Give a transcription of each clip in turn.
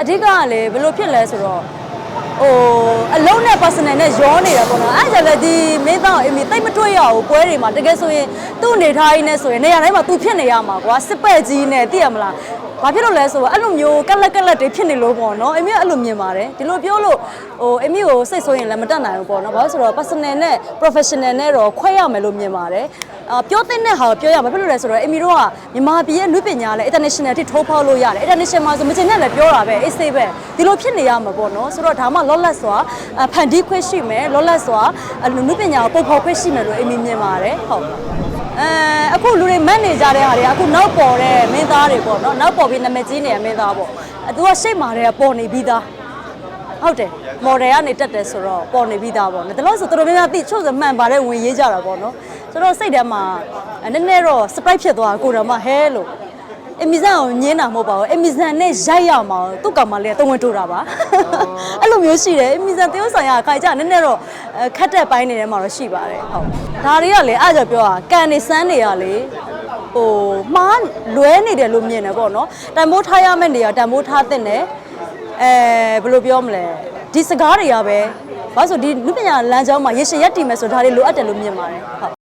အဓိကကလည်းဘယ်လိုဖြစ်လဲဆိုတော့ဟိုအလုံးနဲ့ personal နဲ့ရောနေတာပေါ့နော်အဲ့ဒါကြလည်းဒီမင်းသားအမီတိတ်မတွေ့ရဘူးပွဲတွေမှာတကယ်ဆိုရင်သူ့အနေထားကြီးနဲ့ဆိုရင်နေရာတိုင်းမှာသူဖြစ်နေရမှာကွာစစ်ပက်ကြီးနဲ့သိရမလားဘာဖြစ်လို့လဲဆိုတော့အဲ့လိုမျိုးကက်လက်ကက်လက်တွေဖြစ်နေလို့ပေါ့နော်အမေကအဲ့လိုမြင်ပါတယ်ဒီလိုပြောလို့ဟိုအမေကိုစိတ်ဆိုးရင်လည်းမတတ်နိုင်ဘူးပေါ့နော်ဘာလို့ဆိုတော့ personal နဲ့ professional နဲ့တော့ခွဲရမယ်လို့မြင်ပါတယ် အာပြောတဲ့နဲ့ဟာကိုပြောရမှာဘာဖြစ်လို့လဲဆိုတော့အမီတို့ကမြန်မာပြည်ရဲ့လူပညာလည်း international ထိထိုးဖောက်လို့ရတယ် international မှာဆိုမချင်နဲ့လည်းပြောတာပဲအေးဆေးပဲဒီလိုဖြစ်နေရမှာပေါ့နော်ဆိုတော့ဒါမှလောလက်စွာအဖန်တီးခွင့်ရှိမယ်လောလက်စွာအလူပညာကိုပုံဖော်ခွင့်ရှိမယ်လို့အမီမြင်ပါတယ်ဟုတ်အဲအခုလူတွေမန်နေကြတဲ့ဟာတွေအခုနောက်ပေါ်တဲ့မင်းသားတွေပေါ့နော်နောက်ပေါ်ပြီးနာမည်ကြီးနေတဲ့မင်းသားပေါ့အဲသူကစိတ်မာတဲ့ပေါ်နေပြီးသားဟုတ်တယ်မော်ဒယ်ကနေတက်တယ်ဆိုတော့ပေါ်နေပြီးသားပေါ့နော်ဒါလို့ဆိုတော်တော်များများသိချို့ဆိုမှန်ပါတယ်ဝင်ရေးကြတာပေါ့နော် ဆိုတော့စိတ်ထဲမှာနည်းနည်းတော့ surprise ဖြစ်သွားကိုတော်မဟဲလို့အမီဇန်ကိုညင်းတာမဟုတ်ပါဘူးအမီဇန်နဲ့ရိုက်ရမှာသူ့ကောင်မလေးကတဝင်တိုးတာပါအဲ့လိုမျိုးရှိတယ်အမီဇန်တရုတ်ဆိုင်ရခိုင်ကြနည်းနည်းတော့ခတ်တဲ့ပိုင်းနေထဲမှာတော့ရှိပါတယ်ဟုတ်ဒါတွေကလေအဲ့ကြောပြောတာကန်နေစမ်းနေရလေဟိုမှားလွဲနေတယ်လို့မြင်တယ်ပေါ့နော်တန်ဖိုးထားရမယ့်နေရာတန်ဖိုးထားတဲ့နဲ့အဲဘယ်လိုပြောမလဲဒီစကားတွေကပဲဘာလို့ဆိုဒီလူပညာလမ်းကြောင်းမှာရေရှည်ရက်တည်မယ်ဆိုဒါတွေလိုအပ်တယ်လို့မြင်ပါတယ်ဟုတ်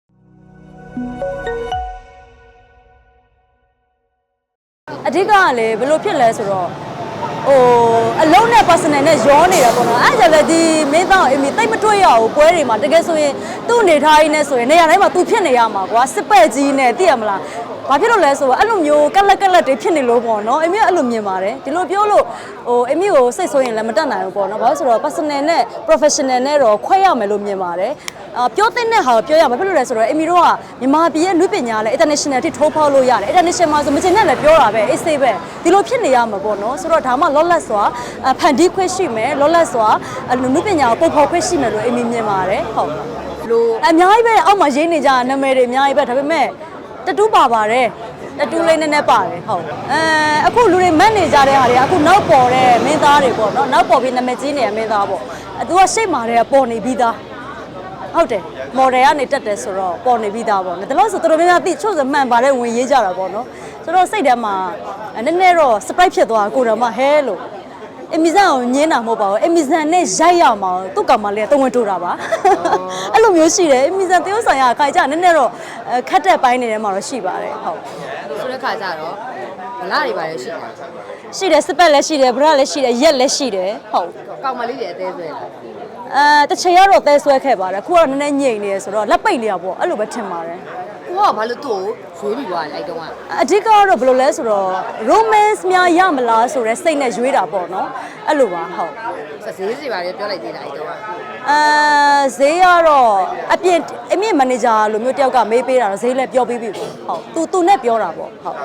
အဓိကကလည်းဘယ်လိုဖြစ်လဲဆိုတော့ဟိုအလုံးနဲ့ personal နဲ့ရောနေတာပေါ့နော်အဲ့ဒါကြလည်းဒီမင်းသားအမီတိတ်မတွေ့ရဘူးပွဲတွေမှာတကယ်ဆိုရင်သူ့အနေထားကြီးနဲ့ဆိုရင်နေရာတိုင်းမှာသူဖြစ်နေရမှာကွာစစ်ပက်ကြီးနဲ့သိရမလားဘာဖြစ်လို့လဲဆိုတော့အဲ့လိုမျိုးကက်လက်ကက်လက်တွေဖြစ်နေလို့ပေါ့နော်အမေကအဲ့လိုမြင်ပါတယ်ဒီလိုပြောလို့ဟိုအမေကိုစိတ်ဆိုးရင်လည်းမတတ်နိုင်ဘူးပေါ့နော်ဘာလို့ဆိုတော့ personal နဲ့ professional နဲ့တော့ခွဲရမယ်လို့မြင်ပါတယ် အာပြောတဲ့နဲ့ဟာကိုပြောရမှာဘာဖြစ်လို့လဲဆိုတော့အမီတို့ကမြန်မာပြည်ရဲ့လူပညာလည်း international ထိထိုးဖောက်လို့ရတယ် international မှာဆိုမချင်နဲ့လည်းပြောတာပဲအေးဆေးပဲဒီလိုဖြစ်နေရမှာပေါ့နော်ဆိုတော့ဒါမှလောလက်စွာအဖန်တီးခွင့်ရှိမယ်လောလက်စွာအလူပညာကိုပုံဖော်ခွင့်ရှိမယ်လို့အမီမြင်ပါတယ်ဟုတ်လို့အများကြီးပဲအောက်မှာရေးနေကြနာမည်တွေအများကြီးပဲဒါပေမဲ့တတူးပါပါတယ်တတူးလေးနည်းနည်းပါတယ်ဟုတ်အဲအခုလူတွေမတ်နေကြတဲ့ဟာတွေအခုနောက်ပေါ်တဲ့မင်းသားတွေပေါ့နော်နောက်ပေါ်ပြီးနာမည်ကြီးနေတဲ့မင်းသားပေါ့အဲသူကရှေ့မှာတည်းကပေါ်နေပြီးသား ဟုတ်တယ်မော်ဒယ်ကနေတက်တယ်ဆိုတော့ပေါ်နေပြီးသားပေါ့နော်ဒါလို့ဆိုတော်တော်များများသိချို့ဆိုမှန်ပါတယ်ဝင်ရေးကြတာပေါ့နော်ဆိုတော့စိတ်ထဲမှာနည်းနည်းတော့ surprise ဖြစ်သွားကိုတော်မဟဲလို့အမီဇန်ကိုညင်းတာမဟုတ်ပါဘူးအမီဇန်နဲ့ရိုက်ရမှာသူ့ကောင်မလေးကတဝင်တိုးတာပါအဲ့လိုမျိုးရှိတယ်အမီဇန်တရုတ်ဆိုင်ရခိုင်ကြနည်းနည်းတော့ခတ်တဲ့ပိုင်းနေထဲမှာတော့ရှိပါတယ်ဟုတ်ဆိုတဲ့ခါကျတော့ဗလာတွေပါရရှိတယ်ရှိတယ်စပက်လည်းရှိတယ်ဗရလည်းရှိတယ်ရက်လည်းရှိတယ်ဟုတ်ကောက်မလေးတွေအသေးဆွဲလား အဲတစ်ချိန်ကတော့သဲဆွဲခဲ့ပါတယ်အခုကတော့နည်းနည်းညိတ်နေရဆိုတော့လက်ပိတ်နေရပေါ့အဲ့လိုပဲထင်ပါတယ် ကိုကဘာလို့သူ့ကိုရွေးပြီးသွားလဲအဲ့တုန်းကအဓိကတော့ဘယ်လိုလဲဆိုတော့ romance များရမလားဆိုတဲ့စိတ်နဲ့ရွေးတာပေါ့နော်အဲ့လိုပါဟုတ်စစေးစီပါလေပြောလိုက်သေးတာအဲ့တုန်းကအဲဈေးကတော့အပြင်အမြင့်မန်နေဂျာလိုမျိုးတယောက်ကမေးပေးတာတော့ဈေးလည်းပြောပေးပြီပေါ့ဟုတ်သူသူနဲ့ပြောတာပေါ့ဟုတ်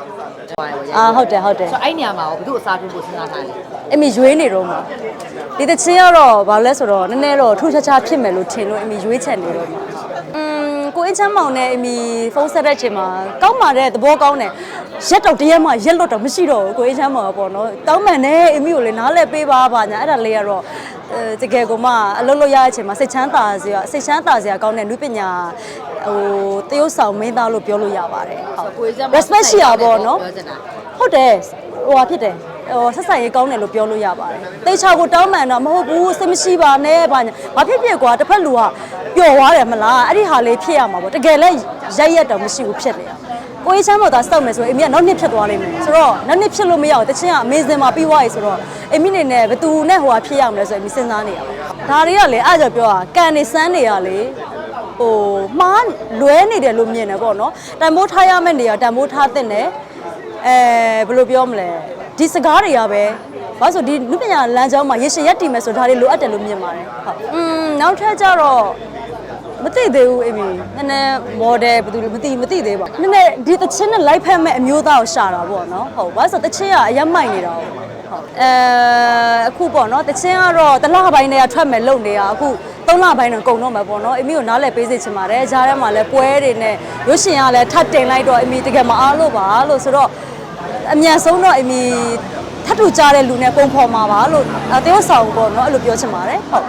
ဟိုပါရောအာဟုတ်တယ်ဟုတ်တယ်ဆိုအဲ့နေရာမှာရောဘယ်သူ့အစားထိုးဖို့စဉ်းစားထားလဲအမီရွေးနေတော့မှာဒီတချင်းကတော့ဘာလဲဆိုတော့နည်းနည်းတော့ထူးခြားခြားဖြစ်မယ်လို့ထင်လို့အမီရွေးချက်နေတော့မှာอืม ကိုအင်းချမ်းမောင်နဲ့အမီဖုန်းဆက်တဲ့ချိန်မှာကောင်းပါတဲ့သဘောကောင်းတယ်ရက်တော့တရက်မှရက်လွတ်တော့မရှိတော့ဘူးကိုအင်းချမ်းမောင်ကပေါ့နော်တောင်းပန်နဲ့အမီကိုလည်းနားလဲပေးပါပါညာအဲ့ဒါလေးကတော့အဲတကယ်ကိုမှအလုပ်လုပ်ရတဲ့အချိန်မှာစိတ်ချမ်းသာစရာစိတ်ချမ်းသာစရာကောင်းတဲ့နုပညာဟိုတရုပ်ဆောင်မင်းသားလို့ပြောလို့ရပါတယ်ဟုတ်ကိုကြီးစ respect ရှိရပါဘောနော်ပြောချင်တာဟုတ်တယ်ဟိုဟာဖြစ်တယ်ဟိုဆက်ဆံရေးကောင်းတယ်လို့ပြောလို့ရပါတယ်တေချာကိုတောင်းပန်တော့မဟုတ်ဘူးစိတ်မရှိပါနဲ့ဘာညာဘာဖြစ်ဖြစ်ကွာတစ်ဖက်လူက ပျော်သွားတယ်မလားအဲ့ဒီဟာလေးဖြစ်ရမှာပေါ့တကယ်လဲရိုက်ရက်တော့မရှိဘူးဖြစ်နေတာကိုကြီးချမ်းမော်သာစောက်မယ်ဆိုရင်အမေကနောက်နှစ်ဖြစ်သွားလိမ့်မယ်ဆိုတော့နောက်နှစ်ဖြစ်လို့မရဘူးတချင်းကအမေစင်မှာပြီးသွားပြီဆိုတော့အမေနေနဲ့ဘသူနဲ့ဟိုဟာဖြစ်ရမလဲဆိုရင်အမေစဉ်းစားနေရပါဒါတွေကလေအဲ့ကြောပြောတာကန်နေစမ်းနေရလေဟိုမှားလွဲနေတယ်လို့မြင်တယ်ပေါ့နော်တန်မိုးထားရမယ့်နေရာတန်မိုးထားတဲ့နဲ့အဲဘယ်လိုပြောမလဲဒီစကားတွေကပဲဘာလို့ဆိုဒီလူပညာလမ်းကြောင်းမှာရေရှည်ရက်တည်မယ်ဆိုဒါတွေလိုအပ်တယ်လို့မြင်ပါတယ်ဟုတ်อืมနောက်ထပ်ကျတော့ မသိသေးဘူးအမေနည်းနည်း model ဘယ်သူလဲမသိမသိသေးပါဘူးနည်းနည်းဒီတချင်းနဲ့ live ဖက်မဲ့အမျိုးသားကိုရှာတာပေါ့နော်ဟုတ်ဘာလို့ဆိုတချင်းကအရက်မိုက်နေတာဟုတ်အဲအခုပေါ့နော်တချင်းကတော့တလားပိုင်းတွေကထွက်မယ်လုံနေတာအခုသုံးလပိုင်းတော့ကုန်တော့မှာပေါ့နော်အမေကိုနားလဲပေးစေချင်ပါတယ်ဂျားထဲမှာလဲပွဲတွေနဲ့ရုပ်ရှင်ကလည်းထပ်တင်လိုက်တော့အမေတကယ်မအားလို့ပါလို့ဆိုတော့အမြန်ဆုံးတော့အမီထပ်ထူကြတဲ့လူနဲ့ပုံဖော်မှာပါလို့အဲတယောက်ဆောင်ပေါ့နော်အဲ့လိုပြောချင်ပါတယ်ဟုတ်